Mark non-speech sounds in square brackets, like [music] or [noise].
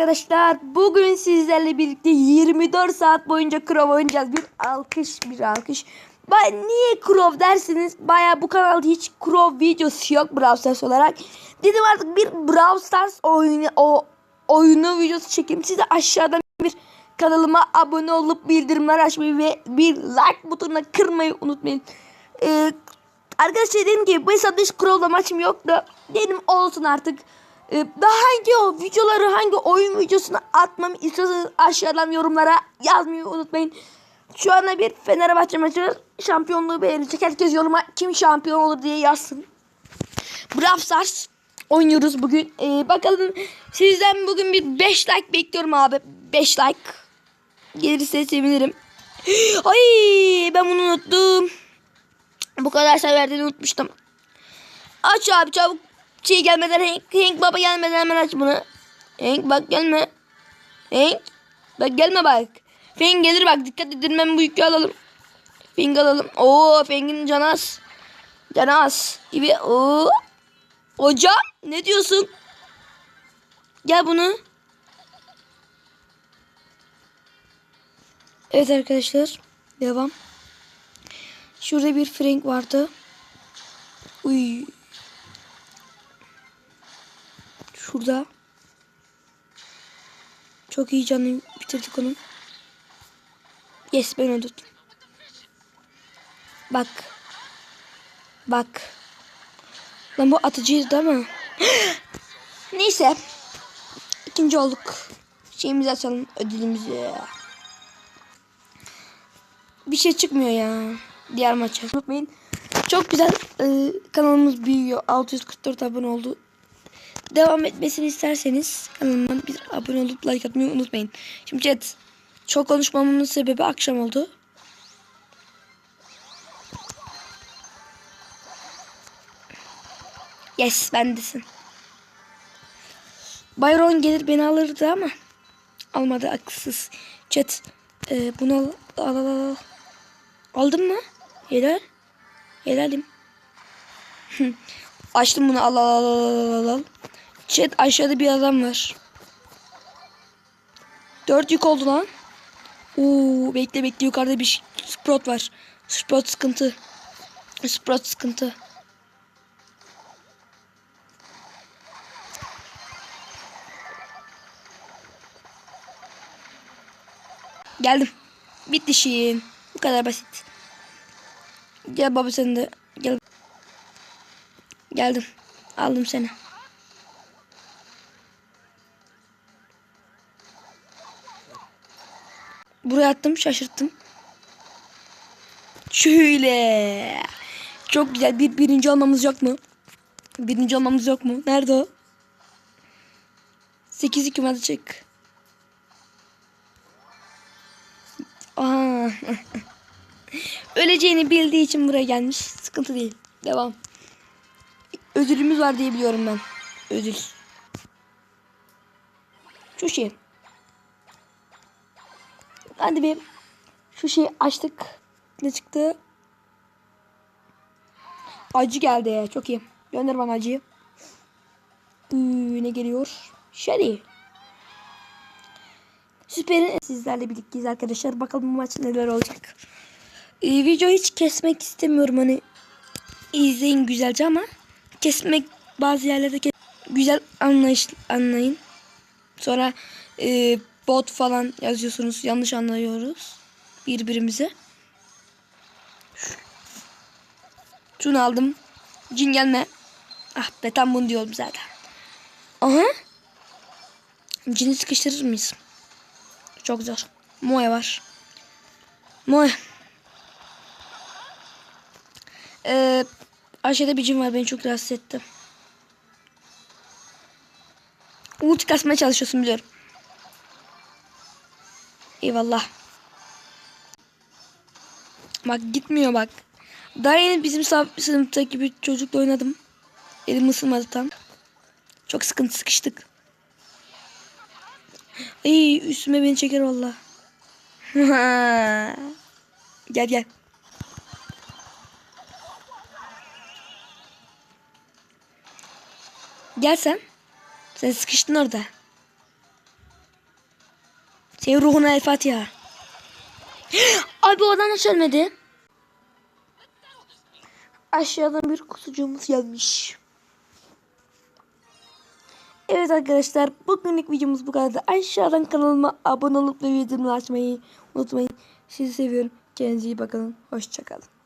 arkadaşlar. Bugün sizlerle birlikte 24 saat boyunca Crow oynayacağız. Bir alkış, bir alkış. Ben niye Crow dersiniz? Baya bu kanalda hiç Crow videosu yok Brawl Stars olarak. Dedim artık bir Brawl Stars oyunu o oyunu videosu çekeyim. Siz aşağıdan bir kanalıma abone olup bildirimler açmayı ve bir like butonuna kırmayı unutmayın. Ee, arkadaşlar dediğim gibi bu hesapta hiç Crow'la maçım yok da dedim olsun artık. Ee, daha hangi o videoları hangi oyun videosunu atmamı istiyorsanız aşağıdan yorumlara yazmayı unutmayın. Şu anda bir Fenerbahçe maçı şampiyonluğu beğenecek. Herkes yoruma kim şampiyon olur diye yazsın. Brawl Stars oynuyoruz bugün. Ee, bakalım sizden bugün bir 5 like bekliyorum abi. 5 like. Gelirse sevinirim. [gasps] Ay ben bunu unuttum. Bu kadar severdiğini unutmuştum. Aç abi çabuk. Şey gelmeden Hank, Hank baba gelmeden hemen aç bunu. Hank bak gelme. Hank bak gelme bak. Feng gelir bak dikkat edin ben bu yükü alalım. Feng alalım. Oo Feng'in. Canı az gibi. Oo. Hocam ne diyorsun? Gel bunu. Evet arkadaşlar. Devam. Şurada bir Frank vardı. Uy. Şurada. Çok iyi canını bitirdik onun. Yes ben öldürdüm. Bak. Bak. Lan bu atıcıydı mi? [gasps] Neyse. İkinci olduk. Şeyimizi açalım. Ödülümüzü. Bir şey çıkmıyor ya. Diğer maça. Unutmayın. Çok güzel. Ee, kanalımız büyüyor. 644 abone oldu. Devam etmesini isterseniz kanalıma bir abone olup like atmayı unutmayın. Şimdi chat. Çok konuşmamın sebebi akşam oldu. Yes bendesin. Byron gelir beni alırdı ama almadı akılsız. Chat e, bunu al, al al al. Aldın mı? Helal. Helalim. [laughs] Açtım bunu al al al al al. Chat aşağıda bir adam var. Dört yük oldu lan. Oo, bekle bekle yukarıda bir Sprout var. Sprout sıkıntı. Sprout sıkıntı. Geldim. Bitti işim. Bu kadar basit. Gel baba sen de. Gel. Geldim. Aldım seni. Buraya attım şaşırttım. Şöyle. Çok güzel. Bir birinci olmamız yok mu? Birinci olmamız yok mu? Nerede o? 8 2 hadi çık. Aa. [laughs] Öleceğini bildiği için buraya gelmiş. Sıkıntı değil. Devam. Ödülümüz var diye biliyorum ben. Ödül. Şu şey. Hadi bir şu şeyi açtık. Ne çıktı? Acı geldi. Çok iyi. Gönder bana acıyı. Üü, ne geliyor? Shelly. Süper'in sizlerle birlikteyiz arkadaşlar. Bakalım bu maç neler olacak. Ee, videoyu hiç kesmek istemiyorum. Hani izleyin güzelce ama kesmek bazı yerlerde kes güzel anlayış anlayın. Sonra e, bot falan yazıyorsunuz. Yanlış anlıyoruz birbirimizi. Şunu aldım. Cin gelme. Ah be tam bunu diyorum zaten. Aha. Cini sıkıştırır mıyız? Çok zor. Moe var. Moe. Ee, aşağıda bir cin var beni çok rahatsız etti. Ulti kasmaya çalışıyorsun biliyorum. Eyvallah. Bak gitmiyor bak. Daha yeni bizim sınıftaki bir çocukla oynadım. Elim ısınmadı tam. Çok sıkıntı sıkıştık. Ay üstüme beni çeker valla. [laughs] gel gel. Gel sen. Sen sıkıştın orada. Senin ruhuna el Fatiha. Abi o adam ölmedi. Aşağıdan bir kutucuğumuz gelmiş. Evet arkadaşlar bugünlük videomuz bu kadar. Aşağıdan kanalıma abone olup ve videomu açmayı unutmayın. Sizi seviyorum. Kendinize iyi bakın. Hoşçakalın.